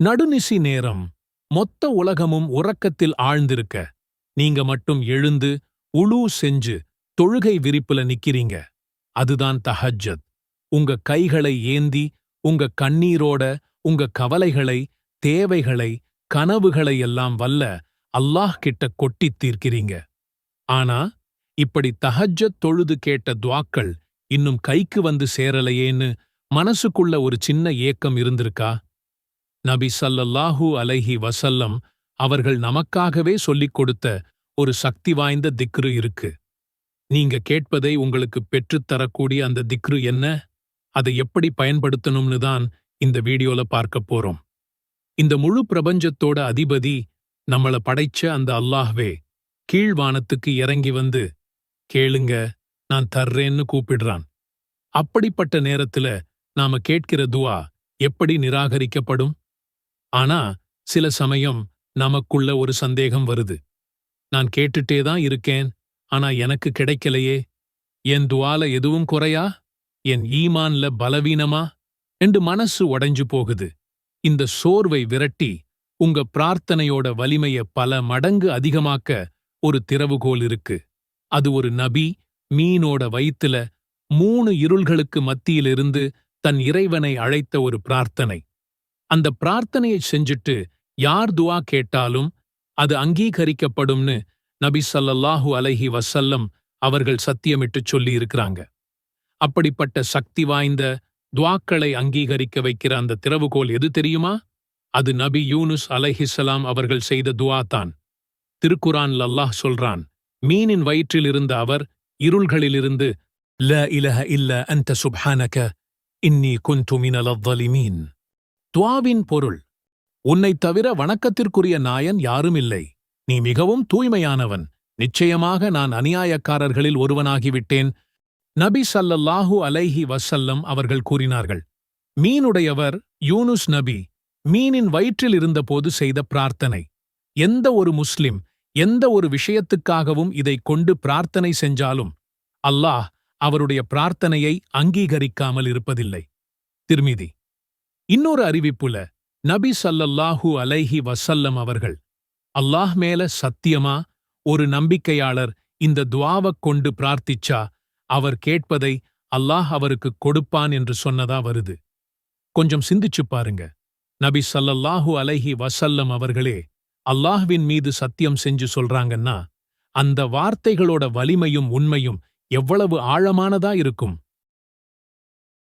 நடுநிசி நேரம். மொத்த உலகமும் உறக்கத்தில் ஆழ்ந்திருக்க. நீங்க மட்டும் எழுந்து உளு செஞ்சு தொழுகை விரிப்புல நிக்கிறீங்க. அதுதான் தஹஜ்ஜத். உங்க கைகளை ஏந்தி உங்க கண்ணீரோட உங்க கவலைகளை தேவைகளை கனவுகளை எல்லாம் வல்ல அல்லாஹ் கிட்ட கொட்டித் தீர்க்கிறீங்க. ஆனா இப்படி தஹஜ்ஜத் தொழுது கேட்ட துவாக்கள் இன்னும் கைக்கு வந்து சேரலையேன்னு மனசுக்குள்ள ஒரு சின்ன ஏக்கம் இருந்திருக்கா? நபி சல்லல்லாஹூ அலைஹி வசல்லம் அவர்கள் நமக்காகவே சொல்லிக் கொடுத்த ஒரு சக்தி வாய்ந்த திக்ரு இருக்கு. நீங்க கேட்பதை உங்களுக்கு பெற்றுத் தரக்கூடிய அந்த திக்ரு என்ன? அதை எப்படி பயன்படுத்தணும்னு தான் இந்த வீடியோல பார்க்க போறோம். இந்த முழு பிரபஞ்சத்தோட அதிபதி நம்மள படைச்ச அந்த அல்லாஹ்வே கீழ்வானத்துக்கு இறங்கி வந்து கேளுங்க நான் தர்றேன்னு கூப்பிடுறான். அப்படிப்பட்ட நேரத்துல நாம கேட்கிற துவா எப்படி நிராகரிக்கப்படும்? ஆனா சில சமயம் நமக்குள்ள ஒரு சந்தேகம் வருது. நான் கேட்டுட்டே தான் இருக்கேன் ஆனா எனக்கு கிடைக்கலையே. என் துவால எதுவும் குறையா? என் ஈமான்ல பலவீனமா? என்று மனசு உடைஞ்சு போகுது. இந்த சோர்வை விரட்டி உங்க பிரார்த்தனையோட வலிமைய பல மடங்கு அதிகமாக்க ஒரு திறவுகோல் இருக்கு. அது ஒரு நபி மீனோட வயித்துல மூணு இருள்களுக்கு மத்தியிலிருந்து தன் இறைவனை அழைத்த ஒரு பிரார்த்தனை. அந்த பிரார்த்தனையை செஞ்சுட்டு யார் துவா கேட்டாலும் அது அங்கீகரிக்கப்படும்னு நபி சல்லல்லாஹு அலஹி வசல்லம் அவர்கள் சத்தியமிட்டுச் சொல்லியிருக்கிறாங்க. அப்படிப்பட்ட சக்தி வாய்ந்த துவாக்களை அங்கீகரிக்க வைக்கிற அந்த திறவுகோல் எது தெரியுமா? அது நபி யூனுஸ் அலஹிசலாம் அவர்கள் செய்த துவா தான். திருக்குரான் லல்லாஹ் சொல்றான் மீனின் வயிற்றில் இருந்த அவர் இருள்களிலிருந்து ல இலஹ இல்ல அந்த சுப்ஹானக இன்னி குந்து மினல் மீன் துவாவின் பொருள் உன்னைத் தவிர வணக்கத்திற்குரிய நாயன் யாரும் இல்லை. நீ மிகவும் தூய்மையானவன். நிச்சயமாக நான் அநியாயக்காரர்களில் ஒருவனாகிவிட்டேன். நபி ஸல்லல்லாஹு அலைஹி வசல்லம் அவர்கள் கூறினார்கள் மீனுடையவர் யூனுஸ் நபி மீனின் வயிற்றில் இருந்தபோது செய்த பிரார்த்தனை. எந்த ஒரு முஸ்லிம் எந்த ஒரு விஷயத்துக்காகவும் இதைக் கொண்டு பிரார்த்தனை செஞ்சாலும் அல்லாஹ் அவருடைய பிரார்த்தனையை அங்கீகரிக்காமல் இருப்பதில்லை. திருமிதி இன்னொரு அறிவிப்புல நபி சல்லல்லாஹு அலைஹி வசல்லம் அவர்கள் அல்லாஹ் மேல சத்தியமா? ஒரு நம்பிக்கையாளர் இந்த துவாவக் கொண்டு பிரார்த்திச்சா? அவர் கேட்பதை அல்லாஹ் அவருக்கு கொடுப்பான் என்று சொன்னதா வருது. கொஞ்சம் சிந்திச்சு பாருங்க. நபி சல்லல்லாஹு அலைஹி வசல்லம் அவர்களே அல்லாஹ்வின் மீது சத்தியம் செஞ்சு சொல்றாங்கன்னா அந்த வார்த்தைகளோட வலிமையும் உண்மையும் எவ்வளவு ஆழமானதா இருக்கும்?